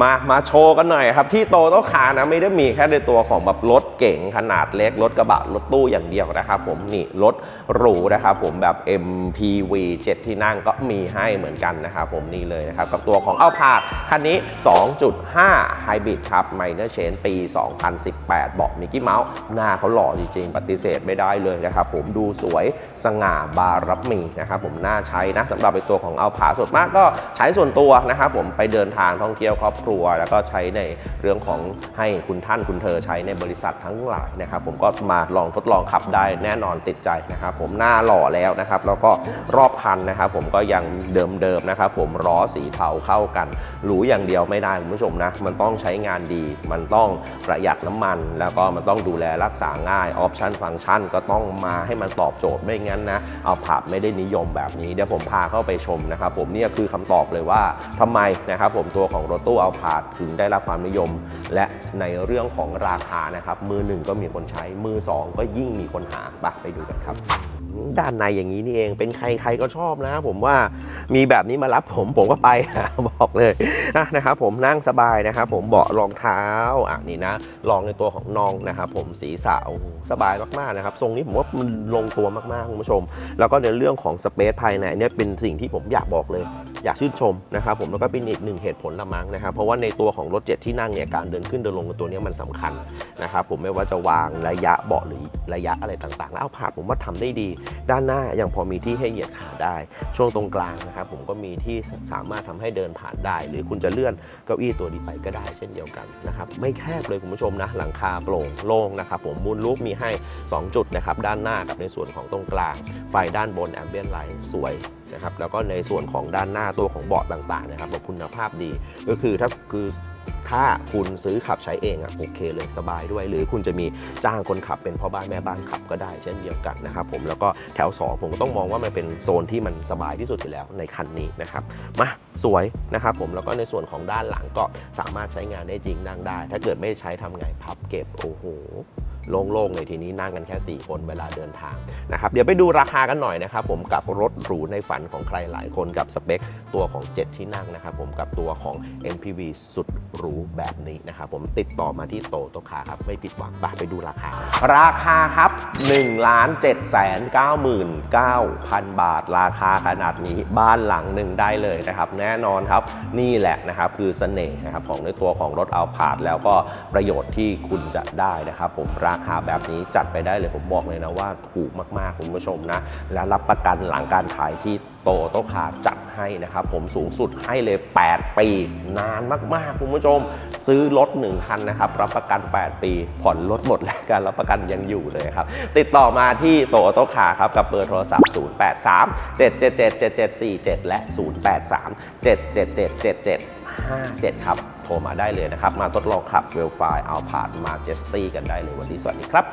มามาโชว์กันหน่อยครับ ที่โตโตคาร์นะไม่ได้มีแค่ในตัวของแบบรถเก๋งขนาดเล็ก รถกระบะ รถตู้อย่างเดียวนะครับผมนี่รถหรูนะครับผมแบบ MPV 7 ที่นั่งก็มีให้เหมือนกันนะครับผมนี่เลยนะครับ กับตัวของเอาพาดคันนี้ 2.5 Hybrid ครับ Minor Change ปี 2018 เบาะมิกกี้เมาส์หน้าเขาหล่อจริงๆ ปฏิเสธไม่ได้เลยนะครับผมดูสวยสง่าบารับมีนะครับผมน่าใช้นะสำหรับในตัวของเอาผาส่วนมากก็ใช้ส่วนตัวนะครับผมไปเดินทางท่องเที่ยวครอบครัว แล้วก็ใช้ในเรื่องของให้คุณท่านคุณเธอใช้ในบริษัททั้งหลายนะครับ ผมก็มาลองทดลองขับได้แน่นอนติดใจนะครับ ผมหน้าหล่อแล้วนะครับ แล้วก็รอบคันนะครับ ผมก็ยังเดิมๆนะครับผมล้อสีเทาเข้ากันหรูอย่างเดียวไม่ได้คุณผู้ชมนะมันต้องใช้งานดี มันต้องประหยัดน้ำมัน แล้วก็มันต้องดูแลรักษาง่ายออปชันฟังก์ชันก็ต้องมาให้มันตอบโจทย์ไม่งั้นนะเอาผับไม่ได้นิยมแบบนี้เดี๋ยวผมพาเข้าไปชมนะครับผมเนี่ยคือคำตอบเลยว่าทำไมนะครับผมตัวของรถตู้เอาผาถึงได้รับความนิยม และในเรื่องของราคานะครับ มือหนึ่งก็มีคนใช้ มือสองก็ยิ่งมีคนหาไปไปดูกันครับ ด้านในอย่างนี้นี่เอง เป็นใครใครก็ชอบนะ ผมว่ามีแบบนี้มารับผมผมก็ไป บอกเลยอะนะครับผมนั่งสบายนะครับผมเบาะรองเท้าอะนี่นะลองในตัวของน้องนะครับผมศีรษะโอ้โหสบายมากๆนะครับทรงนี้ผมว่ามันลงตัวมากๆคุณผู้ชม แล้วก็ในเรื่องของสเปซภายในเนี่ยเป็นสิ่งที่ผมอยากบอกเลย อยากชื่นชมนะครับผมแล้วก็เป็นอีกหนึ่งเหตุผลละมั้งนะครับเพราะว่าในตัวของรถเจ็ดที่นั่งเนี่ยการเดินขึ้นเดินลงตัวนี้มันสำคัญนะครับผมไม่ว่าจะวางระยะเบาะหรือระยะอะไรต่างๆ แล้วเอาผ่าผมว่าทำได้ดี ด้านหน้ายังพอมีที่ให้เหยียดขาได้ ช่วงตรงกลางนะครับผมก็มีที่สามารถทำให้เดินผ่านได้ หรือคุณจะเลื่อนเก้าอี้ตัวนี้ไปก็ได้เช่นเดียวกันนะครับไม่แคบเลยคุณผู้ชมนะหลังคาโปร่งโล่งนะครับผมมูลลูกมีให้ 2 จุดนะครับด้านหน้ากับในส่วนของตรงกลาง ไฟด้านบนแอมเบียนไลท์สวย นะครับแล้วก็ในส่วนของด้านหน้าตัวของเบาะต่างๆนะครับคุณภาพดี ก็คือถ้าคือถ้าคุณซื้อขับใช้เองอะโอเคเลยสบายด้วย หรือคุณจะมีจ้างคนขับเป็นพ่อบ้านแม่บ้านขับก็ได้เช่นเดียวกันนะครับผมแล้วก็แถว 2 ผมก็ต้องมองว่ามันเป็นโซนที่มันสบายที่สุดอยู่แล้วในคันนี้นะครับมาสวยนะครับผมแล้วก็ในส่วนของด้านหลังก็สามารถใช้งานได้จริงนั่งได้ ถ้าเกิดไม่ใช้ทำไงพับเก็บโอ้โห โล่งๆเลยทีนี้นั่งกันแค่ 4 คนเวลาเดินทางนะครับเดี๋ยวไปดูราคากันหน่อยนะครับผมกับรถหรูในฝันของใครหลายคนกับสเปคตัวของ 7 ที่นั่งนะครับผมกับตัวของ MPV สุดรูแบบนี้นะครับผมติดต่อมาที่โตโตคาครับไม่ผิดหวังไปไปดูราคา ราคาครับ1ล้าน7 9 9 0 0 0 บาท ราคาขนาดนี้บ้านหลังหนึ่งได้เลยนะครับแน่นอนครับนี่แหละนะครับคือเสน่ห์นะครับของในตัวของรถเอาผาดแล้วก็ประโยชน์ที่คุณจะได้นะครับผมราคาแบบนี้จัดไปได้เลยผมบอกเลยนะว่าถูกมากๆคุณผู้ชมนะและรับประกันหลังการขายที่โตโตคาจัดให้นะครับ ผมสูงสุดให้เลย 8 ปี นานมาก ๆ คุณผู้ชม ซื้อรถ 1 คันนะครับ รับประกัน 8 ปี ผ่อนรถหมดแล้วการรับประกันยังอยู่เลยครับ ติดต่อมาที่โตโตคาครับกับเบอร์โทรศัพท์ 083 777 7747 และ 083 777 7757 ครับ โทรมาได้เลยนะครับ มาทดลองขับเวลไฟอาผ่านมาเจสตี้กันได้เลยวันนี้สวัสดีครับ